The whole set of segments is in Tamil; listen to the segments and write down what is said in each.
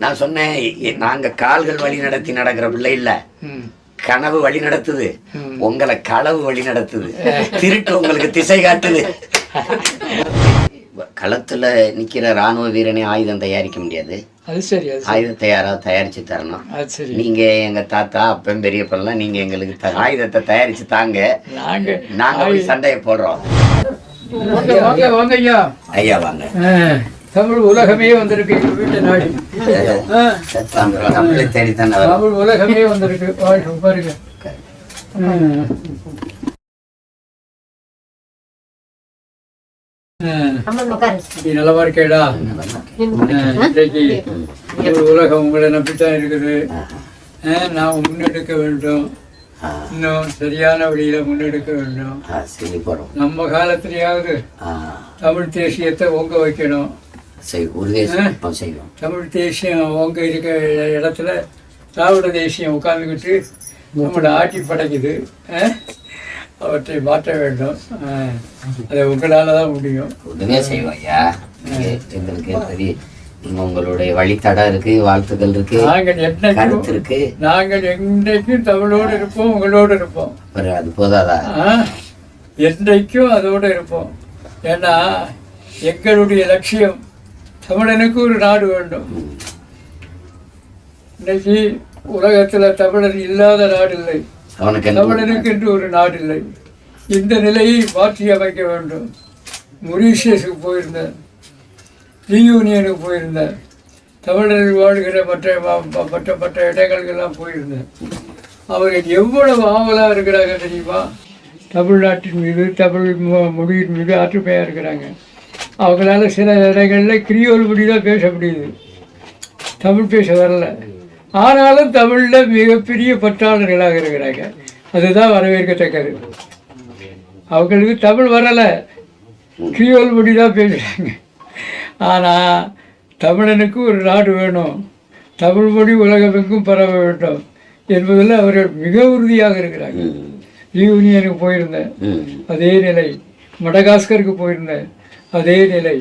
நான் சொன்னேன் நாங்க கால்கள் வழி நடத்தி நடக்கிற பிள்ளை இல்ல. கனவு வழி நடத்துது. உங்களை களவு வழி நடத்துது. திருட்டு உங்களுக்கு திசை காட்டுது. களத்துல நிக்கிற ராணுவ வீரனே ஆயுதம் தயாரிக்க முடியாது. ஆயுதத்தை யாராவது தயாரிச்சு தரணும். நீங்க எங்க தாத்தா அப்பன் பெரியப்பெல்லாம் நீங்க எங்களுக்கு ஆயுதத்தை தயாரிச்சு தாங்க. நாங்க போய் சண்டையை போடுறோம். ஐயா வாங்க தமிழ் உலகமே வந்திருக்கு. எங்க வீட்டு நாடி. தமிழ் உலகமே வந்திருக்கு. பாருங்க. நீ நல்லவா இருக்கேடா இன்றைக்கு ஒரு உலகம் உங்களை நம்பித்தான் இருக்குது. நாம் முன்னெடுக்க வேண்டும். இன்னும் சரியான வழியில முன்னெடுக்க வேண்டும். நம்ம காலத்திலேயாவது தமிழ் தேசியத்தை ஓங்க வைக்கணும். சரி உறுதியை செய்வோம், செய்வோம். தமிழ் தேசியம் ஓங்க இருக்க இடத்துல திராவிட தேசியம் உட்கார்ந்துக்கிட்டு நம்மளை ஆட்டி படைக்குது? அவற்றை மாற்ற வேண்டும். அதை உங்களால தான் முடியும். உதவியா செய்வோம் ஐயா. எங்களுக்கு பெரிய நீங்க உங்களுடைய வழித்தடம் இருக்கு வாழ்த்துக்கள் இருக்கு நாங்கள் கருத்து என்னைக்கும் இருக்கு. நாங்கள் என்றைக்கும் தமிழோடு இருப்போம் உங்களோடு இருப்போம். அது போதாதா? என்றைக்கும் அதோடு இருப்போம். ஏன்னா எங்களுடைய லட்சியம் தமிழனுக்கு ஒரு நாடு வேண்டும். இன்னைக்கு உலகத்துல தமிழன் இல்லாத நாடு இல்லை. தமிழனுக்கு என்று ஒரு நாடு இல்லை. இந்த நிலையை மாற்றி அமைக்க வேண்டும். மொரீஷியஸுக்கு போயிருந்தேன். ரீயூனியனுக்கு போயிருந்தேன். தமிழர்கள் வாழ்கிற மற்ற மற்ற மற்ற இடங்களுக்கெல்லாம் போயிருந்தேன். அவர்கள் எவ்வளவு ஆவலாக இருக்கிறாங்க தெரியுமா? தமிழ்நாட்டின் மீது தமிழ் மொ- மொழியின் மீது ஆற்றுமையாக இருக்கிறாங்க. அவங்களால சில இடங்களில் கிரியோல் மொழி தான் பேச முடியுது. தமிழ் பேச வரல. ஆனாலும் தமிழில் மிகப்பெரிய பற்றாளர்களாக இருக்கிறாங்க. அதுதான் வரவேற்கத்தக்கது. அவங்களுக்கு தமிழ் வரலை. கிரியோல் மொழி தான் பேசுகிறாங்க ஆனால் தமிழனுக்கு ஒரு நாடு வேணும். தமிழ் மொழி உலகமெங்கும் பரவ வேண்டும் என்பதில் அவர்கள் மிக உறுதியாக இருக்கிறாங்க. யூனியனுக்கு போயிருந்தேன். அதே நிலை. மடகாஸ்கருக்கு போயிருந்தேன். அதே நிலை.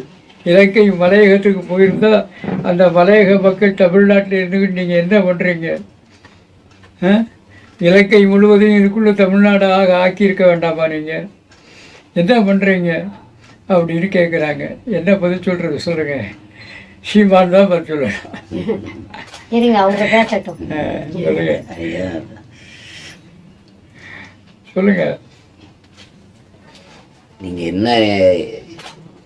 இலங்கை மலையகத்துக்கு போயிருந்தா அந்த மலையக மக்கள் தமிழ்நாட்டில் இருந்துக்கிட்டு நீங்கள் என்ன பண்ணுறீங்க இலங்கை முழுவதையும் இதுக்குள்ள தமிழ்நாடு ஆக ஆக்கியிருக்க வேண்டாமா நீங்கள் என்ன பண்ணுறீங்க அப்படின்னு கேட்குறாங்க என்ன பதில் சொல்கிறது சொல்லுங்கள் சீமான் தான் பதில் சொல்லணும். சொல்லுங்க. ஐயா சொல்லுங்கள் நீங்க என்ன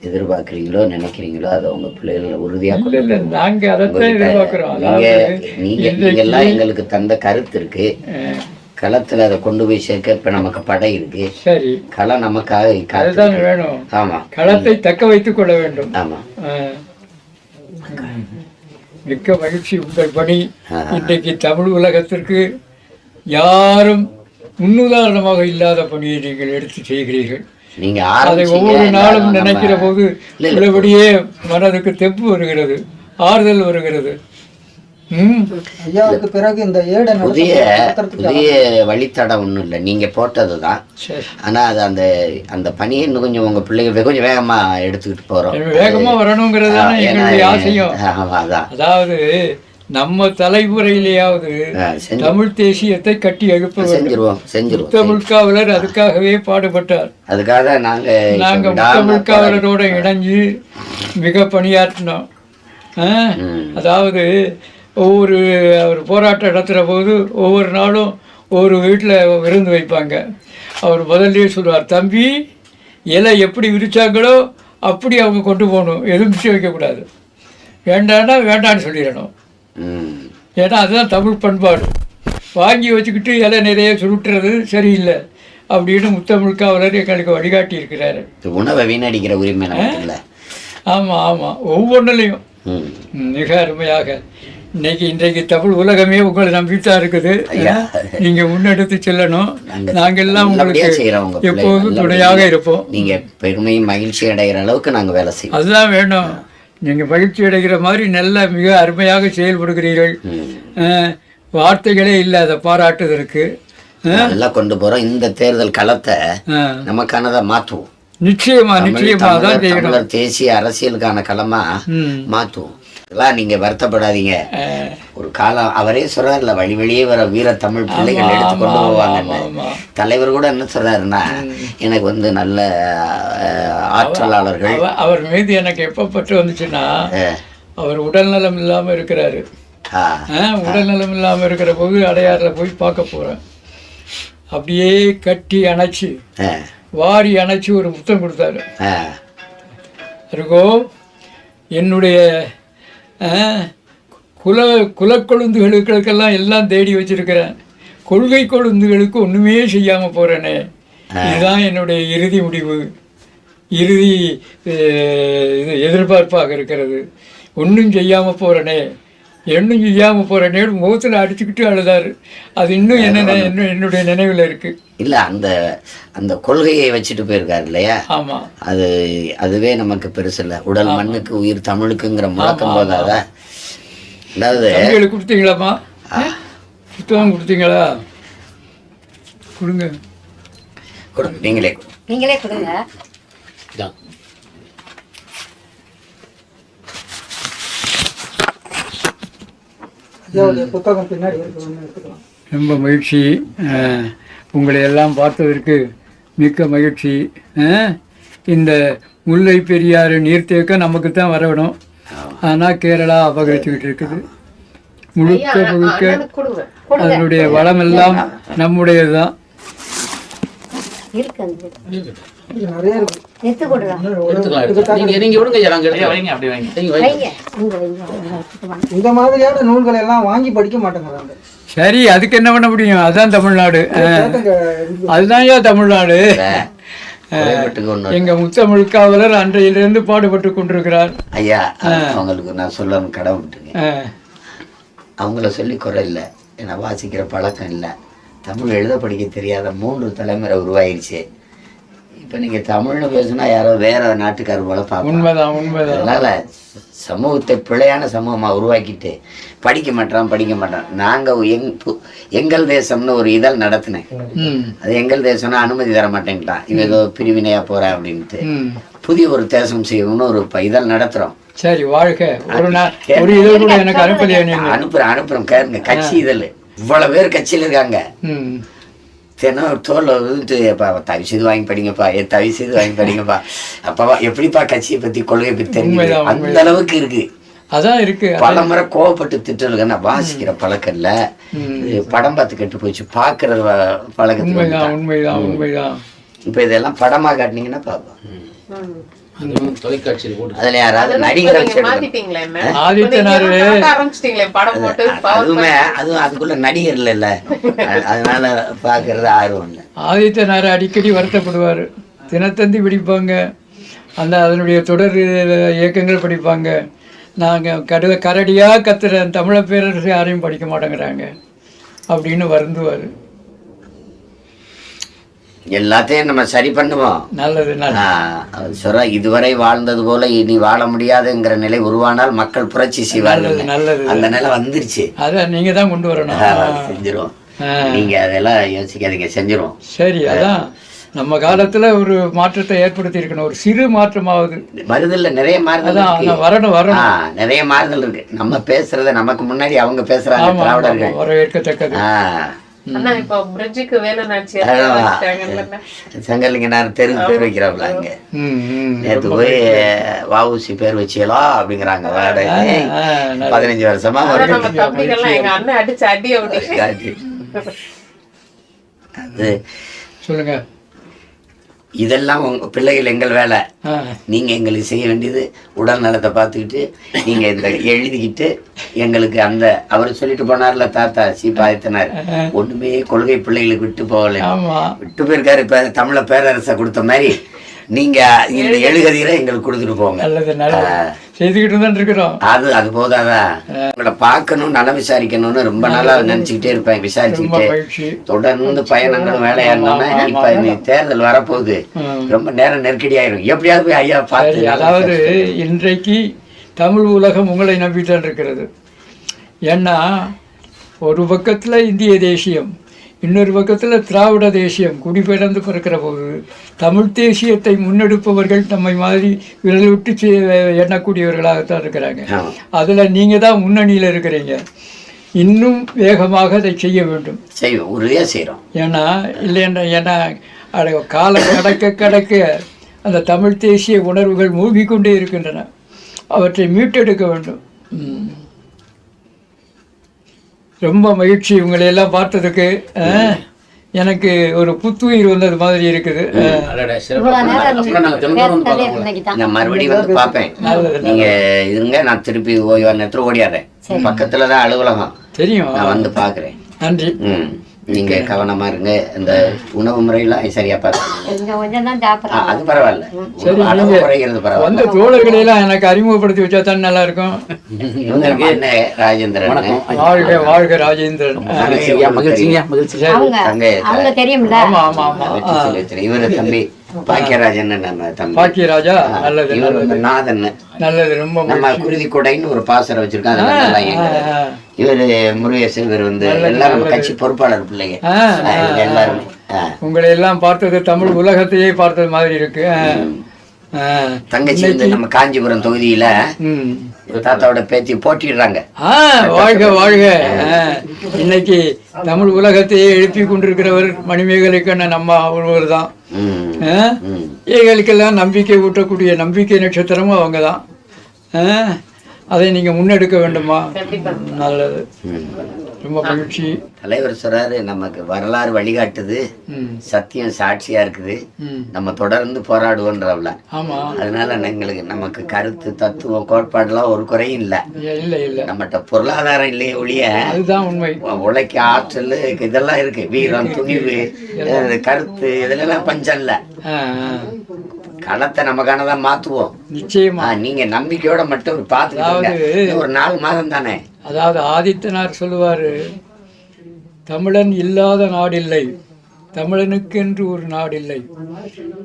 எதிர்பார்க்குறீங்களோ நினைக்கிறீங்களோ அதை உங்க பிள்ளைகளை உறுதியா இல்லை கொண்டு இல்லை நாங்கள் உங்ககிட்ட எதிர்பார்க்குறோம். நீங்க அதாவது நீங்க நீங்க எல்லாம் எங்களுக்கு தந்த கருத்து இருக்கு. களத்துல அதை கொண்டு போய் சேர்க்க இப்ப நமக்கு படை இருக்கு. சரி. களம் நமக்காக அதுதான் வேணும். ஆமா. களத்தை தக்க வைத்துக் கொள்ள வேண்டும். ஆமா. ஆஹ். மிக்க மகிழ்ச்சி உங்கள் பணி. இன்றைக்கு தமிழ் உலகத்திற்கு யாரும் முன்னுதாரணமாக இல்லாத பணியை நீங்கள் எடுத்து செய்கிறீர்கள். நீங்க அதை ஒவ்வொரு நாளும் நினைக்கிற போது. உள்ளபடியே மனதுக்கு தெம்பு வருகிறது ஆறுதல் வருகிறது. ம்? ஐயாவுக்கு பிறகு இந்த ஏடை புதிய புதிய வழித்தடம் ஒண்ணும் இல்லை. நீங்க போட்டதுதான். சரி. ஆனா அது அந்த அந்த பணியை இன்னும் கொஞ்சம் உங்க பிள்ளைங்க கொஞ்சம் வேகமா எடுத்துக்கிட்டு போறோம். வேகமா வரணுங்கிறது தானே ஆசையும். ஆமா அதான். அதாவது நம்ம தலைமுறையிலேயாவது தமிழ் தேசியத்தை கட்டி எழுப்ப செஞ்சிருவோம் செஞ்சிருவோம் காவலர் அதுக்காகவே பாடுபட்டார். அதுக்காக நாங்க நாங்க காவலரோட இணைஞ்சு மிக பணியாற்றினோம். அதாவது ஒவ்வொரு அவர் போராட்டம் நடத்துகிற போது ஒவ்வொரு நாளும் ஒவ்வொரு வீட்டில் விருந்து வைப்பாங்க. அவர் முதல்லயே சொல்லுவார் தம்பி இலை எப்படி விரிச்சாங்களோ அப்படி அவங்க கொண்டு போகணும் எதுவும் மிச்சம் வைக்கக்கூடாது. வேண்டான்னா வேண்டான்னு சொல்லிடணும். ஏன்னா அதுதான் தமிழ் பண்பாடு. வாங்கி வச்சுக்கிட்டு இலை நிறைய சுருட்டுறது சரியில்லை அப்படின்னு முத்தமிழ் காவலர் எங்களுக்கு வழிகாட்டி இருக்கிறாரு உணவை வீணடிக்கிற உரிமை இல்லை. ஆமாம் ஆமாம் ஒவ்வொன்றிலையும். மிக அருமையாக. இன்னைக்கு இன்றைக்கு தமிழ் உலகமே உங்களை நம்பித்தான் இருக்குது. நீங்க முன்னெடுத்து செல்லணும். நாங்க நாங்கள் எல்லாம் நல்லபடியா உங்களுக்கு. எப்போதும். துணையாக இருப்போம். நீங்க பெருமையும் மகிழ்ச்சி அடைகிற அளவுக்கு நாங்க வேலை செய்வோம். அதுதான் வேணும். நீங்க மகிழ்ச்சி அடைகிற மாதிரி நல்ல மிக அருமையாக செயல்படுகிறீர்கள். வார்த்தைகளே இல்லை அதை பாராட்டுவதற்கு நல்லா கொண்டு போறோம். இந்த தேர்தல் களத்தை நமக்கானதை மாற்றுவோம். நிச்சயமா நிச்சயமா தான் தேசிய அரசியலுக்கான களமா மாற்றுவோம். இதெல்லாம் நீங்க வருத்தப்படாதீங்க. ஒரு காலம் அவரே சொல்றாருல வழி வழியே வர வீர தமிழ் பிள்ளைகள் எடுத்து கொண்டு போவாங்கன்னு. தலைவர் கூட என்ன சொல்றாருன்னா எனக்கு வந்து நல்ல ஆற்றலாளர்கள். அவ- அவர் மீது எனக்கு எப்போ பற்று வந்துச்சுன்னா அவர் உடல்நலம் இல்லாமல் இருக்கிறாரு. உடல்நலம் இல்லாமல் இருக்கிற போது அடையாறில் போய் பார்க்க போகிறேன் அப்படியே கட்டி அணைச்சி வாரி அணைச்சி ஒரு முத்தம் கொடுத்தாரு. இருக்கோ என்னுடைய குல குலக்கொழுந்துகளுக்கெல்லாம் எல்லாம் தேடி வச்சிருக்கிறேன். கொள்கை கொழுந்துகளுக்கு ஒன்றுமே செய்யாமல் போகிறேனே இதுதான் என்னுடைய இறுதி முடிவு. இறுதி இது எதிர்பார்ப்பாக இருக்கிறது. ஒன்றும் செய்யாமல் போகிறேனே ஒன்றும் செய்யாமல் போகிறேனே முகத்தில் அடிச்சுக்கிட்டு அழுதாரு. அது இன்னும் என்ன இன்னும் என்னுடைய நினைவில் இருக்குது இல்ல அந்த அந்த கொள்கையை வச்சுட்டு போயிருக்காரு இல்லையா? ஆமாம் அது அதுவே நமக்கு பெருசு இல்ல. உடல் மண்ணுக்கு உயிர் தமிழுக்குங்கிற முழக்கம் போதாத? அதாவது தம்பிகளுக்கு கொடுத்தீங்களாம்மா? புத்தகம் கொடுத்தீங்களா? கொடுங்க. கொடு, நீங்களே. நீங்களே கொடுங்க. ஐயாவுடைய புத்தகம் பின்னாடி ரொம்ப மகிழ்ச்சி. உங்களை எல்லாம் பார்த்ததற்கு மிக்க மகிழ்ச்சி. இந்த முல்லை பெரியாறு நீர்த்தேக்கம் நமக்கு தான் வரணும் ஆனால் கேரளா அபகரிச்சுக்கிட்டு இருக்குது. முழுக்க முழுக்க அதனுடைய வளமெல்லாம் நம்முடையது தான் இருக்கு அந்த இது. இது நிறைய இருக்கு எடுத்து கொடுங்க நீங்க நீங்க விடுங்க ஐயா, நாங்க எடுத்து வைங்க அப்படி வைங்க. நீங்க வைங்க. வைங்க. இங்க வைங்க. இங்க வச்சுட்டு வாங்க. இந்த மாதிரியான நூல்களை எல்லாம் வாங்கி படிக்க மாட்டேங்கிறாங்க. சரி அதுக்கு என்ன பண்ண முடியும்? அதுதான் தமிழ்நாடு. அதுதான் ஏன் தமிழ்நாடு. எங்க முத்தமிழ் காவலர் அன்றையிலிருந்து பாடுபட்டு கொண்டிருக்கிறார். ஐயா அவங்களுக்கு நான் சொல்லணும் கடவுட்டுங்க அவங்கள சொல்லி குறை இல்லை. ஏன்னா வாசிக்கிற பழக்கம் இல்லை. தமிழ் எழுத படிக்க தெரியாத மூன்று தலைமுறை உருவாயிருச்சு. இப்போ நீங்க தமிழ்னு பேசுனா யாரோ வேற நாட்டுக்காரர் போல உண்மைதான் உண்மைதான். அதனால சமூகத்தை பிழையான சமூகமா உருவாக்கிட்டு படிக்க மாட்டான் படிக்க மாட்டான். நாங்க எங் எங்கள் தேசம்னு ஒரு இதழ் நடத்தினேன். அது எங்கள் தேசம்னா அனுமதி தர மாட்டேங்கிட்டான் இவன் ஏதோ பிரிவினையா போறேன் அப்படின்ட்டு. புதிய ஒரு தேசம் செய்யணும்னு ஒரு இதழ் நடத்துறோம். சரி வாழ்க. ஒரு நாள் ஒரு இது கூட எனக்கு அனுப்பலையா நீங்க. அனுப்புறேன் அனுப்புறேன். கேருங்க கட்சி இதழ். இவ்வளவு பேர் கட்சியில இருக்காங்க. ம். தினம் தோல்ல வந்துட்டு எப்பா தவி செய்து வாங்கி படிங்கப்பா ஏ தவி செய்து வாங்கி படிங்கப்பா. அப்பாவா எப்படிப்பா கட்சியை பத்தி கொள்கையை பத்தி தெரியுது உண்மைதான், அந்த அளவுக்கு இருக்கு. அதான் இருக்கு. பல முறை கோவப்பட்டு திட்டுறதுக்கு நான் வாசிக்கிற பழக்கம் இல்ல படம் பார்த்து கெட்டு போச்சு பாக்குற பழக்கத்துக்கு உண்மைதான். உண்மைதான் இப்ப இதெல்லாம் படமா காட்டினீங்கன்னா பாப்போம் போட்டு அதுல யாராவது அதுவுமே அதுவும் அதுக்குள்ள நடிகர் அதனால பாக்குறது ஆர்வம் இல்லை. ஆதித்தனார் அடிக்கடி வருத்தப்படுவார். தினத்தந்தி படிப்பாங்க. அந்த அதனுடைய தொடர் இயக்கங்கள் படிப்பாங்க. நாங்கள் கடு கரடியாக கத்துற தமிழ பேரரசு யாரையும் படிக்க மாட்டேங்கிறாங்க. அப்படின்னு வருந்துவார். எல்லாத்தையும் நம்ம சரி பண்ணுவோம். நல்லது ஆஹ், சொல்றா இதுவரை வாழ்ந்தது போல இனி வாழ முடியாதுங்கிற நிலை உருவானால் மக்கள் புரட்சி செய்வார்கள். அந்த நிலை வந்துருச்சு. அதை நீங்கள் தான் கொண்டு வரணும். ஆஹ், செஞ்சிரும் ஆ. நீங்க அதெல்லாம் யோசிக்காதீங்க செஞ்சிரும் சரி அதான். நம்ம காலத்தில் ஒரு மாற்றத்தை ஏற்படுத்தி இருக்கணும். ஒரு சிறு மாற்றமாவது. வருதல்ல நிறைய மாறுதல் வரணும் வரணும். ஆஹ், நிறைய மாறுதல் இருக்கு. நம்ம பேசுறத நமக்கு முன்னாடி அவங்க பேசுறாங்க திராவிடர்கள். வரவேற்கத்தக்கது. நான் தெரு பேர் வைக்கிறாங்களா அங்க. நேத்து போய் வவுசி பேர் வச்சியலா அப்படிங்கிறாங்க வாடகை. பதினஞ்சு வருஷமா. அது சொல்லுங்க. இதெல்லாம் உங்க பிள்ளைகள் எங்கள் வேலை. நீங்க எங்களுக்கு செய்ய வேண்டியது உடல் நலத்தை பார்த்துக்கிட்டு நீங்க இந்த எழுதிக்கிட்டு எங்களுக்கு அந்த அவர் சொல்லிட்டு போனார்ல தாத்தா சி. பாதித்தனார் ஒண்ணுமே கொள்கை பிள்ளைகளுக்கு விட்டு போகல. விட்டு போயிருக்காரு இப்ப தமிழ பேரரசை கொடுத்த மாதிரி நீங்க இந்த எழுகதிகளை எங்களுக்கு கொடுத்துட்டு போங்க. செய்துக்கிட்டு தான் இருக்கிறோம் அது அது போதாதான் உங்களை பார்க்கணும் நலம் விசாரிக்கணும்னு ரொம்ப நாளா நினைச்சுக்கிட்டே இருப்பேன் விசாரிச்சுக்கிட்டே. தொடர்ந்து பயணங்களும் வேலையாடணும்னா இப்ப இந்த தேர்தல் வரப்போகுது. ரொம்ப நேரம் நெருக்கடி ஆயிரும் எப்படியாவது போய் ஐயா பார்த்து அதாவது இன்றைக்கு தமிழ் உலகம் உங்களை நம்பித்தான் இருக்கிறது ஏன்னா ஒரு பக்கத்தில் இந்திய தேசியம் இன்னொரு பக்கத்தில் திராவிட தேசியம் குடிபெயர்ந்து பிறக்கிற போது தமிழ் தேசியத்தை முன்னெடுப்பவர்கள் நம்மை மாதிரி விரல் விட்டு எண்ணக்கூடியவர்களாகத்தான் இருக்கிறாங்க. அதில் நீங்கள் தான் முன்னணியில் இருக்கிறீங்க. இன்னும் வேகமாக அதை செய்ய வேண்டும். செய்வோம். உறுதியாக செய்கிறோம் ஏன்னா இல்லைன்னா ஏன்னா காலம் கடக்க கடக்க அந்த தமிழ் தேசிய உணர்வுகள் மூழ்கிக்கொண்டே இருக்கின்றன. அவற்றை மீட்டெடுக்க வேண்டும். ரொம்ப மகிழ்ச்சி உங்களை எல்லாம் பார்த்ததுக்கு. ஆ, எனக்கு ஒரு புத்துயிர் வந்தது மாதிரி இருக்குது. நான் மறுபடியும் வந்து பார்ப்பேன். நீங்க இருங்க நான் திருப்பி ஓய்வா நேரத்தில் ஓடிடுறேன் பக்கத்துல தான் அலுவலகம். தெரியும். நான் வந்து பார்க்குறேன். நன்றி. ம். நீங்க கவனமா இருங்க. இந்த உணவு முறையெல்லாம் சரியா பார்த்து அது பரவாயில்ல. குறைகிறது பரவாயில்ல. வந்த தோழர்களை எல்லாம் எனக்கு அறிமுகப்படுத்தி வச்சா தான் நல்லா இருக்கும் ராஜேந்திரன் வணக்கம். வாழ்க வாழ்க ராஜேந்திரன். மகிழ்ச்சிங்க, மகிழ்ச்சி. அவங்க தெரியும்ல. ஆமா ஆமா. இவரு தம்பி. பாக்கியராஜன். பாக்கியராஜா? நல்லது நாதன். நல்லது ரொம்ப நம்ம குருதி கொடைன்னு ஒரு பாசறை வச்சிருக்கோம் அதுல நல்லா எங்க ஆ, இவரு முருகேசன் இவர் வந்து எல்லாரும் நம்ம கட்சி பொறுப்பாளர் பிள்ளைங்க. எல்லாருமே. உங்களை எல்லாம் பார்த்தது தமிழ் உலகத்தையே பார்த்தது மாதிரி இருக்கு. தங்கச்சி வந்து நம்ம காஞ்சிபுரம் தொகுதியில. தாத்தாவோட பேத்தி போட்டிடுறாங்க வாழ்க வாழ்க இன்னைக்கு தமிழ் உலகத்தையே எழுப்பி கொண்டிருக்கிறவர் மணிமேகலை கண்ண நம்ம ஒருவர் தான் ம். ஆ? ம். ஏழைகளுக்கெல்லாம் நம்பிக்கை ஊட்டக்கூடிய நம்பிக்கை நட்சத்திரமும் அவங்க தான் அதை நீங்க முன்னெடுக்க வேண்டுமா. நல்லது. ரொம்ப மகிழ்ச்சி. தலைவர் சொல்றாரு நமக்கு வரலாறு வழிகாட்டுது. சத்தியம் சாட்சியா இருக்குது. நம்ம தொடர்ந்து போராடுவோன்றவள. ஆமா. அதனால எங்களுக்கு நமக்கு கருத்து தத்துவம் கோட்பாடுலாம் ஒரு குறையும் இல்லை. இல்லை இல்லை. நம்மகிட்ட பொருளாதாரம் இல்லையே ஒழிய அதுதான் உண்மை. உழைக்க ஆற்றல் இதெல்லாம் இருக்கு. வீரம் துணிவு கருத்து இதுலலாம் பஞ்சம் இல்ல. களத்தை நமக்கானதான் மாத்துவோம். நிச்சயமா. நீங்க நம்பிக்கையோட மட்டும் பாத்துக்கிட்டு அதாவது- ஒரு நாலு மாதம் தானே? அதாவது ஆதித்தனார் சொல்லுவார் தமிழன் இல்லாத நாடில்லை தமிழனுக்கென்று ஒரு நாடில்லை.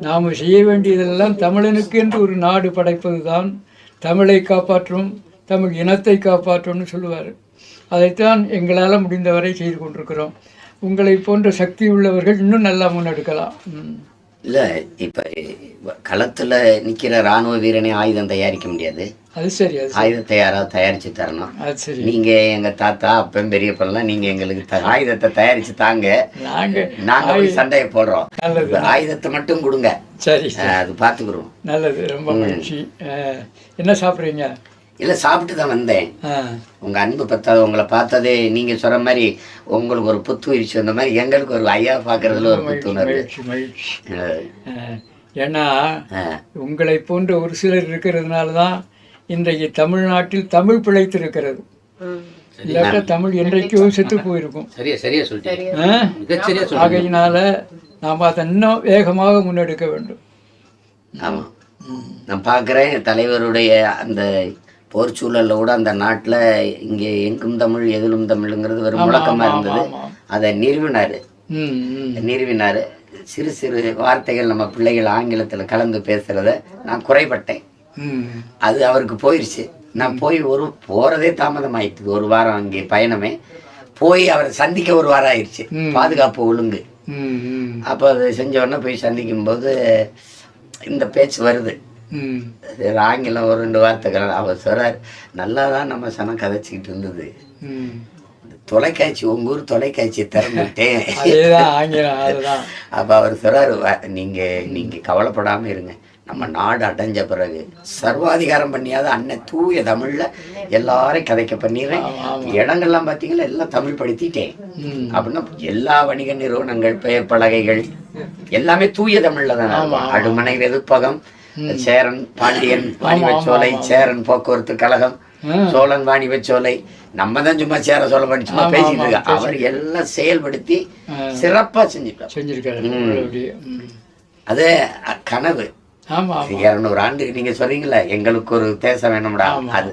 நாம் செய்ய வேண்டியதெல்லாம் தமிழனுக்கென்று ஒரு நாடு படைப்பதுதான். தமிழை காப்பாற்றும் தமிழ் இனத்தை காப்பாற்றும்னு சொல்லுவார். அதைத்தான் எங்களால் முடிந்தவரை செய்து கொண்டிருக்கிறோம். உங்களை போன்ற சக்தி உள்ளவர்கள் இன்னும் நல்லா முன்னெடுக்கலாம். இல்ல இப்ப களத்துல நிக்கிற ராணுவ வீரனே ஆயுதம் தயாரிக்க முடியாது. அது சரி. ஆயுதத்தை யாராவது தயாரிச்சு தரணும். அது சரி. நீங்க எங்க தாத்தா அப்பன் பெரியப்பெல்லாம் நீங்க எங்களுக்கு ஆயுதத்தை தயாரிச்சு தாங்க. நாங்கள் நாங்க போய் சண்டையை போடுறோம். ஆயுதத்தை மட்டும் கொடுங்க. சரி அது பாத்துக்கிறோம் நல்லது ரொம்ப மகிழ்ச்சி. என்ன சாப்பிட்றீங்க? இல்ல சாப்பிட்டு தான் வந்தேன். ஆ. உங்க அன்பு பத்தாது உங்களை பார்த்ததே நீங்க சொல்ற மாதிரி உங்களுக்கு ஒரு புத்துணர்ச்சி வந்த மாதிரி எங்களுக்கு ஒரு ஐயா பாக்குறதுல ஒரு புத்துணர்வு. ஏன்னா உங்களை போன்ற ஒரு சிலர் இருக்கிறதுனால தான் இன்றைக்கு தமிழ்நாட்டில் தமிழ் பிழைத்திருக்கிறது. இல்லாட்டா தமிழ் என்றைக்கோ செத்து போயிருக்கும். சரியா சரியா சொல்லிட்டீங்க. ஆகையினால நாம் அதை இன்னும் வேகமாக முன்னெடுக்க வேண்டும். ஆமா. நான் பார்க்குறேன் தலைவருடைய அந்த போர் சூழல்ல கூட அந்த நாட்டுல இங்க எங்கும் தமிழ் எதிலும் தமிழ்ங்கிறது ஒரு முழக்கமா இருந்தது. அதை நிறுவினாரு. நிறுவினாரு. சிறு சிறு வார்த்தைகள் நம்ம பிள்ளைகள் ஆங்கிலத்துல கலந்து பேசுறத நான் குறைபட்டேன். அது அவருக்கு போயிருச்சு. நான் போய் ஒரு போறதே தாமதம் ஆயிடுச்சு ஒரு வாரம் அங்கே பயணமே. போய் அவரை சந்திக்க ஒரு வாரம் ஆயிடுச்சு பாதுகாப்பு ஒழுங்கு. அப்போ அதை செஞ்ச உடனே போய் சந்திக்கும் போது இந்த பேச்சு வருது. சரி, ஆங்கிலம் ஒரு ரெண்டு வார்த்தைகள். அவர் சொல்றார் நல்லா தான் நம்ம சனம் கதைச்சிக்கிட்டு இருந்தது. தொலைக்காட்சி உங்க ஊர் தொலைக்காட்சியை திறந்துட்டேன். அப்போ அவர் சொல்றாரு "வ- நீங்க நீங்க கவலைப்படாம இருங்க. நம்ம நாடு அடைஞ்ச பிறகு சர்வாதிகாரம் பண்ணியாத அண்ணன் தூய தமிழ்ல எல்லாரையும் கதைக்க பண்ணிடுறேன். இடங்கள்லாம் பார்த்தீங்களா எல்லாம் தமிழ் படுத்திட்டேன் அப்படின்னா எல்லா வணிக நிறுவனங்கள் பெயர் பலகைகள் எல்லாமே தூய தமிழ்ல தான். அடுமனை வெதுப்பகம் சேரன் பாண்டியன் வாணிபச்சோலை சேரன் போக்குவரத்து கழகம் சோழன் வாணிபச்சோலை. நம்ம தான் சும்மா சேர சோழ பண்ணி சும்மா பேசிட்டு இருக்கோம். அவர் எல்லாம் செயல்படுத்தி சிறப்பா செஞ்சிருக்காரு. ம். அது கனவு இருநூறு ஆண்டுக்கு நீங்க சொல்றீங்களா எங்களுக்கு ஒரு தேசம் வேணும்டா அது.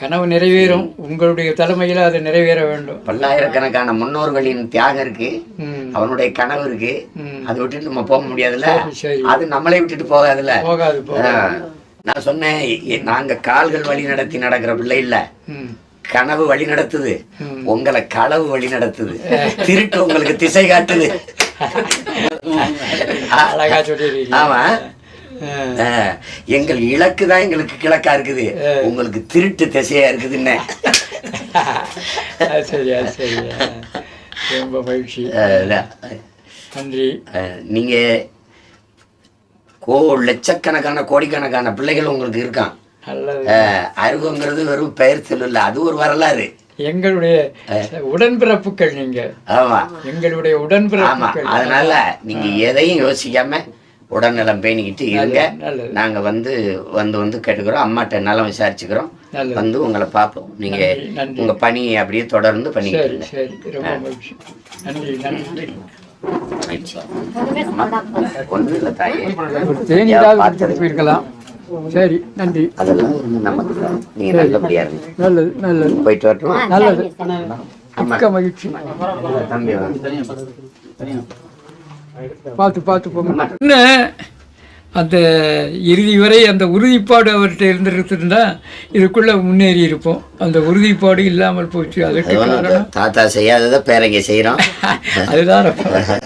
கனவு நிறைவேறும். உங்களுடைய தலைமையில் அது நிறைவேற வேண்டும். பல்லாயிரக்கணக்கான முன்னோர்களின் தியாகம் இருக்கு. அவனுடைய கனவு இருக்கு. அதை விட்டுட்டு நம்ம போக முடியாதுல்ல? அது நம்மளே விட்டுட்டு போகாதுல்ல? போகாது. நான் சொன்னேன் நாங்க கால்கள் வழி நடத்தி நடக்கிற பிள்ளை இல்ல. கனவு வழி நடத்துது. உங்களை களவு வழி நடத்துது. திருட்டு உங்களுக்கு திசை காட்டுது. ஆமா. எங்கள் இலக்கு தான் எங்களுக்கு கிழக்கா இருக்குது. உங்களுக்கு திருட்டு திசையா இருக்குதுன்னு அது சரி அது சரி. ரொம்ப மகிழ்ச்சி. நன்றி. நீங்க கோ லட்சக்கணக்கான கோடிக்கணக்கான பிள்ளைகள் உங்களுக்கு இருக்கான். அருகங்கிறது வெறும் பெயர் சொல்லல அது ஒரு வரலாறு. எங்களுடைய உடன்பிறப்புகள் நீங்க. ஆமா. எங்களுடைய ஆமா உடன்பிறப்புகள் அதனால நீங்க எதையும் யோசிக்காம உடல்நலம் பேணிக்கிட்டு இருங்க. நல்லது. நாங்க வந்து வந்து வந்து கேட்டுக்கிறோம். அம்மாட்ட நலம் விசாரிச்சுக்கிறோம். வந்து உங்களை பார்ப்போம். நீங்க நன்றி, நன்றி. உங்க பணியை அப்படியே தொடர்ந்து பண்ணிக்கிட்டு சரி இருங்க. சரி. ரொம்ப மகிழ்ச்சி. நன்றி ஒன்றும் இல்லை தாயே சரி அதெல்லாம் நமக்கு இல்லை. நீங்க நல்லபடியா இருங்க. நல்லது நல்லது. போயிட்டு வரட்டும்? நல்லது. மிக்க மகிழ்ச்சி. தம்பி. பார்த்து பார்த்து போங்க. என்ன? அந்த இறுதி வரை அந்த உறுதிப்பாடு அவர்கிட்ட இருந்திருந்தா இதுக்குள்ள முன்னேறி இருப்போம். அந்த உறுதிப்பாடு இல்லாமல் போச்சு. அதுக்கு தாத்தா செய்யாததை பேரங்க செய்யறோம். அதுதான்